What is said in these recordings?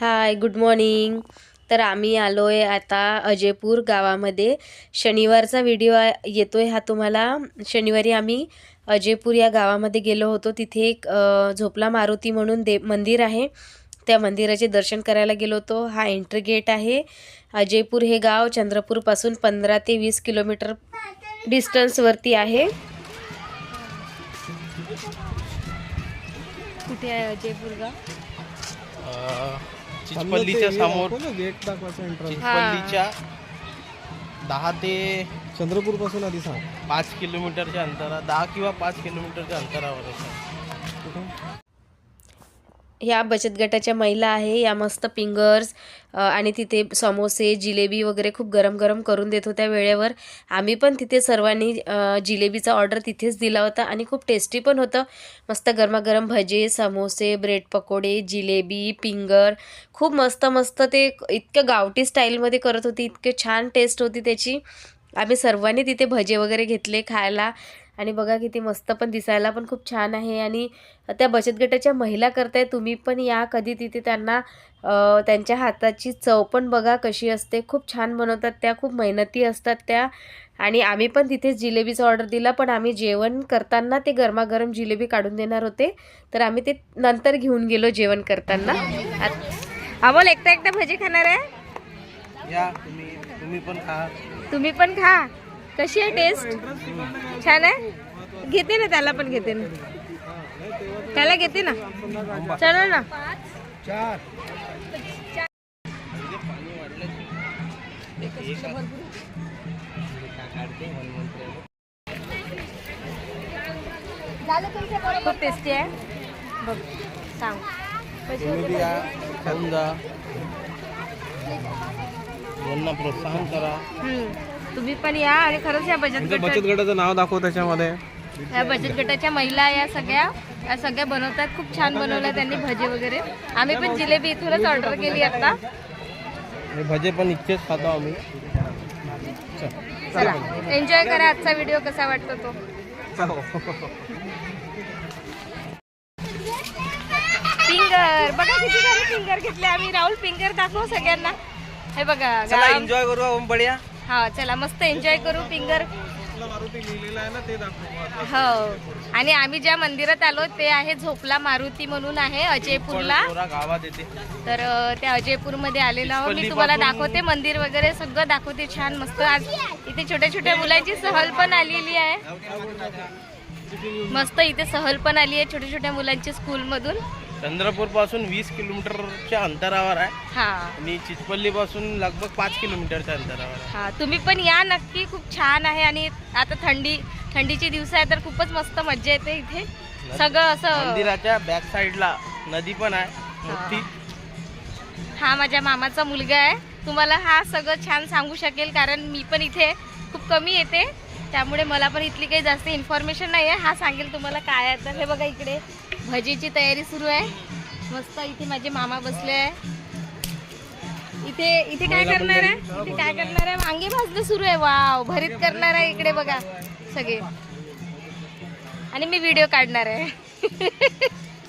Hi good morning तर आम्ही आलो आहे आता अजयपूर गावामध्ये. शनिवारचा व्हिडिओ येतो आहे हा तुम्हाला. शनिवारी आम्ही अजयपूर या गावामध्ये गेलो होतो. तिथे एक झोपला मारुती म्हणून दे मंदिर आहे. त्या मंदिराचे दर्शन करायला गेलो होतो. हा एंट्री गेट आहे. अजयपूर हे गाव चंद्रपूरपासून पंधरा ते वीस किलोमीटर डिस्टन्सवरती आहे. कुठे आहे अजयपूर गाव? चिचपल्लीच्या समोर गेट दाखवायचं एंट्रन्स चिचपल्लीच्या दहा ते चंद्रपूरपासून आधी सांग. पाच किलोमीटरच्या अंतरा दहा किंवा पाच किलोमीटरच्या अंतरावर असं ह्या बचत गटाच्या महिला आहे या मस्त फिंगर्स आणि तिथे समोसे जिलेबी वगैरे खूप गरम गरम करून देत होत्या वेळेवर. आम्ही पण तिथे सर्वांनी जिलेबीचा ऑर्डर तिथेच दिला होता आणि खूप टेस्टी पण होतं. मस्त गरमागरम भजे समोसे ब्रेड पकोडे जिलेबी फिंगर खूप मस्त मस्त ते इतकं गावठी स्टाईलमध्ये करत होती इतके छान टेस्ट होती त्याची. आम्ही सर्वांनी तिथे भजे वगैरे घेतले खायला. आणि बघा किती मस्त पण दिसायला पण खूप छान आहे. आणि त्या बचत गटाच्या महिला करताय तुम्ही पण या कधी तिथे त्यांना त्यांच्या हाताची चव पण बघा कशी असते. खूप छान बनवतात त्या खूप मेहनती असतात त्या. आणि आम्ही पण तिथेच जिलेबीचा ऑर्डर दिला पण आम्ही जेवण करताना ते गरमागरम जिलेबी काढून देणार होते. तर आम्ही ते नंतर घेऊन गेलो जेवण करताना. अमोल एकटा एकटा भजी खाणार आहे? तुम्ही पण खा. तुम्ही पण खा. कशी आहे टेस्ट छान आहे? घेते ना त्याला पण घेते ना. त्याला घेते ना. चलो ना. चार खूप टेस्टी आहे. बघ सांग. खाऊन जा यांना प्रोत्साहन करा. हम्म. तुम्ही पण या आणि खरंच या बचत गटात. बचत गटाचं नाव दाखव त्याच्यामध्ये. या बचत गटाच्या महिला या सगळ्या या सगळ्या बनवतात. खूप छान बनवल्या त्यांनी भजी वगैरे. आम्ही पण जिलेबी इथूनच ऑर्डर केली आता. भजे पण इतकेच खातो आम्ही. चला एन्जॉय करा. आजचा व्हिडिओ कसा वाटतो तो? फिंगर बघा किती सारे फिंगर घेतले आम्ही. राहुल फिंगर दाखव सगळ्यांना. हे बघा एन्जॉय करू ओम बढिया. हा चला मस्त एन्जॉय करू फिंगर मारुती लिहिलेलं आहे ना ते दाखव. हो. आणि आम्ही ज्या मंदिरात आलो ते आहे झोपला मारुती म्हणून आहे अजयपूरला. तर त्या अजयपूरमध्ये आलेलो आहोत. मी तुम्हाला दाखवते मंदिर वगैरे सगळं दाखवते छान मस्त. आज इथे छोट्या छोट्या मुलांची सहल पण आलेली आहे. मस्त इथे सहल पण आली आहे छोट्या छोट्या मुलांची स्कूलमधून चंद्रपूरपासून वीस किलोमीटरच्या अंतरावर आहे. हा. आणि चिचपल्ली पासून लगभग पाच किलोमीटरच्या अंतरावर आहे. हा तुम्ही पण या नक्की खूप छान आहे. आणि आता थंडी थंडीचे दिवस आहे तर खूपच मस्त मजा येते इथे. सगळं असं मंदिराच्या बॅक साईडला नदी पण आहे मोठी. हा माझ्या मामाचा मुलगा आहे. तुम्हाला हा सगळं छान सांगू शकेल कारण मी पण इथे खूप कमी येते. त्यामुळे मला पण इथली काही जास्त इन्फॉर्मेशन नाही आहे हा सांगेल तुम्हाला काय आहे. तर हे बघा इकडे भजीची तयारी सुरू आहे. मस्त इथे माझे मामा बसले आहे. इथे इथे काय करणार आहे? इथे काय करणार आहे? वांगे भाजणं सुरू आहे. वाव भरीत करणार आहे इकडे बघा सगळे. आणि मी व्हिडिओ काढणार आहे.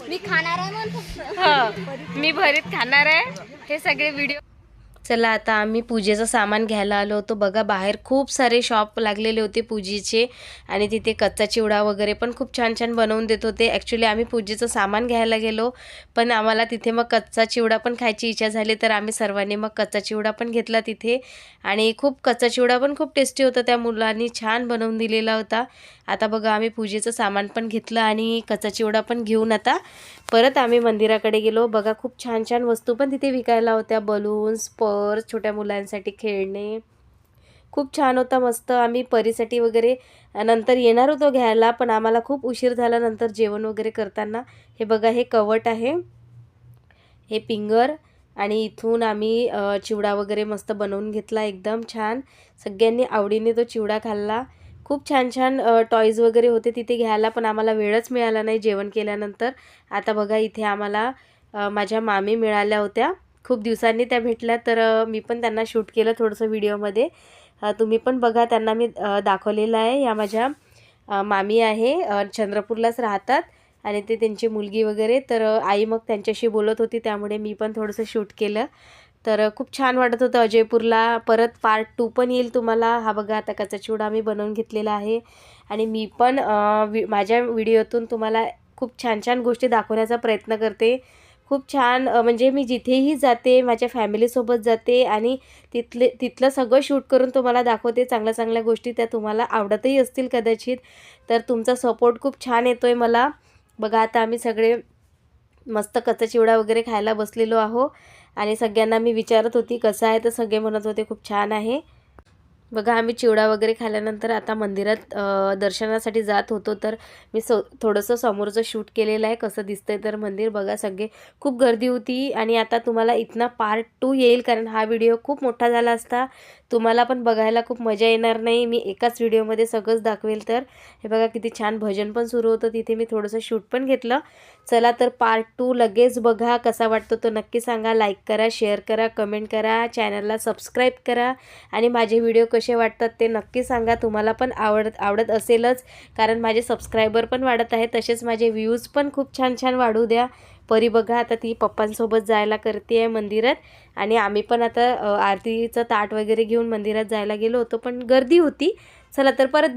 मी खाणार आहे म्हणून हो मी भरीत खाणार आहे. हे सगळे व्हिडिओ चला आता आम्ही पूजेचं सामान घ्यायला आलो होतो. बघा बाहेर खूप सारे शॉप लागलेले होते पूजेचे. आणि तिथे कच्चा चिवडा वगैरे पण खूप छान छान बनवून देत होते. ॲक्च्युली आम्ही पूजेचं सामान घ्यायला गेलो. पण आम्हाला तिथे मग कच्चा चिवडा पण खायची इच्छा झाली. तर आम्ही सर्वांनी मग कच्चा चिवडा पण घेतला तिथे. आणि खूप कच्चा चिवडा पण खूप टेस्टी होता. त्या मुलांनी छान बनवून दिलेला होता. आता बघा आम्ही पूजेचं सामान पण घेतलं आणि कच्चा चिवडा पण घेऊन आता परत आम्ही मंदिराकडे गेलो. बघा खूप छान छान वस्तू पण तिथे विकायला होत्या. बलून्स पर्स छोट्या मुलांसाठी खेळणे. खूप छान होता मस्त. आम्ही परीसाठी वगैरे नंतर येणार होतो घ्यायला पण आम्हाला खूप उशीर झाला नंतर जेवण वगैरे करताना. हे बघा हे कवट आहे. हे पिंगर आणि इथून आम्ही चिवडा वगैरे मस्त बनवून घेतला एकदम छान. सगळ्यांनी आवडीने तो चिवडा खाल्ला. खूप छान छान टॉईज वगैरे होते तिथे घ्यायला पण आम्हाला वेळच मिळाला नाही जेवण केल्यानंतर. आता बघा इथे आम्हाला माझ्या मामी मिळाल्या होत्या. खूप दिवसांनी त्या भेटल्या तर मी पण त्यांना शूट केलं थोडंसं व्हिडिओमध्ये. तुम्ही पण बघा त्यांना मी दाखवलेलं आहे. या माझ्या मामी आहे चंद्रपूरलाच राहतात आणि ते त्यांची मुलगी वगैरे. तर आई मग त्यांच्याशी बोलत होती त्यामुळे मी पण थोडंसं शूट केलं. तर खूप छान वाटत होतं अजयपूरला. परत पार्ट टू पण येईल तुम्हाला. हा बघा आता कचा चिवडा मी बनवून घेतलेला आहे. आणि मी पण वि माझ्या व्हिडिओतून तुम्हाला खूप छान छान गोष्टी दाखवण्याचा प्रयत्न करते. खूप छान म्हणजे मी जिथेही जाते माझ्या फॅमिलीसोबत जाते आणि तिथले तिथलं सगळं शूट करून तुम्हाला दाखवते चांगल्या चांगल्या गोष्टी त्या तुम्हाला आवडतही असतील कदाचित. तर तुमचा सपोर्ट खूप छान येतो आहे मला. बघा आता आम्ही सगळे मस्त कच्चा चिवडा वगैरे खायला बसलेलो आहो आणि सगळ्यांना मी विचारत होती कसं आहे? तर सगळे म्हणत होते खूप छान आहे. बघा आम्ही चिवडा वगैरे खाल्यानंतर आता मंदिरात दर्शनासाठी जात होतो तर मी स थोडंसं समोरचं शूट केलेलं आहे कसं दिसतंय तर मंदिर बघा सगळे. खूप गर्दी होती आणि आता तुम्हाला इथनं पार्ट टू येईल कारण हा व्हिडिओ खूप मोठा झाला असता. तुम्हाला पण बघायला खूप मजा येणार नाही. मी एकाच व्हिडिओमध्ये सगळंच दाखवेल तर. हे बघा किती छान भजन पण सुरू होतं. तिथे मी थोडंसं शूट पण घेतलं. चला तर पार्ट टू लगेच बघा कसा वाटतो तो. नक्की सांगा. लाईक करा शेअर करा कमेंट करा चॅनलला सबस्क्राईब करा. आणि माझे व्हिडिओ कसे वाटतात ते नक्की सांगा. तुम्हाला पण आवडत आवडत असेलच. कारण माझे सबस्क्रायबर पण वाढत आहे तसेच माझे व्ह्यूज पण खूप छान छान वाढू द्या. परी बघा आता ती पप्पांसोबत जायला करते आहे मंदिरात. आणि आम्ही पण आता आरतीचं ताट वगैरे घेऊन मंदिरात जायला गेलो होतो पण गर्दी होती. चला तर परत